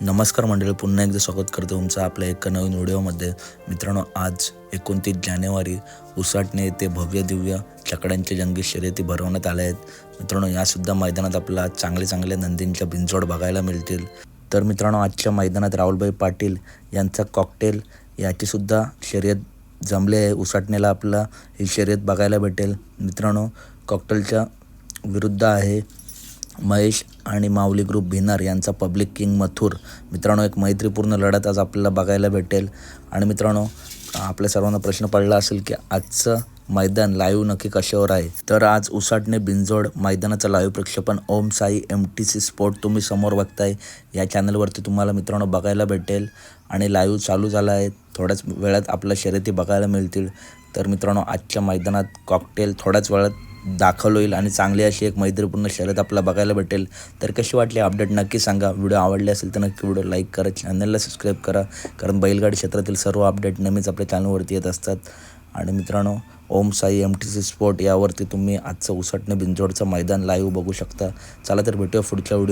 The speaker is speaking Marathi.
नमस्कार मंडळी पुन्हा एकदा स्वागत करतो तुमचं आपल्या एका नवीन व्हिडिओमध्ये. मित्रांनो आज एकोणतीस जानेवारी उसाटणे येथे भव्य दिव्य चकड्यांच्या जंगी शर्यती भरवण्यात आल्या आहेत. मित्रांनो यासुद्धा मैदानात आपल्याला चांगले चांगले नंदींच्या बिनजोड बघायला मिळतील. तर मित्रांनो आजच्या मैदानात राहुलभाई पाटील यांचा कॉकटेल याचीसुद्धा शर्यत जमले आहे. उसाटणेला आपला ही शर्यत बघायला भेटेल. मित्रांनो कॉकटेलच्या विरुद्ध आहे. महेश आणि माऊली ग्रुप भिनार यांचा पब्लिक किंग मथुर. मित्रांनो एक मैत्रीपूर्ण लढत आज आपल्याला बघायला भेटेल. आणि मित्रांनो आपल्या सर्वांना प्रश्न पडला असेल की आजचं मैदान लाईव्ह नक्की कशावर आहे? तर आज उसाटणे बिंजोड मैदानाचं लाईव्ह प्रक्षेपण Om Sai M T C sport तुम्ही समोर बघताय. या चॅनलवरती तुम्हाला मित्रांनो बघायला भेटेल. आणि लाईव्ह चालू झाला आहे. थोड्याच वेळात आपल्या शर्यती बघायला मिळतील. तर मित्रांनो आजच्या मैदानात कॉकटेल थोड्याच वेळात दाखल होईल आणि चांगली अशी एक मैत्रीपूर्ण शर्यत आपल्याला बघायला भेटेल. तर कशी वाटली अपडेट नक्की सांगा. व्हिडिओ आवडले असेल तर नक्की व्हिडिओ लाईक करा चॅनलला सबस्क्राईब करा. कारण बैलगाडी क्षेत्रातील सर्व अपडेट नेहमीच आपल्या चॅनलवरती येत असतात. आणि मित्रांनो Om Sai M T C sport यावरती तुम्ही आजचं उसटणे बिंजोडचं मैदान लाईव्ह बघू शकता. चला तर भेटूया पुढच्या व्हिडिओ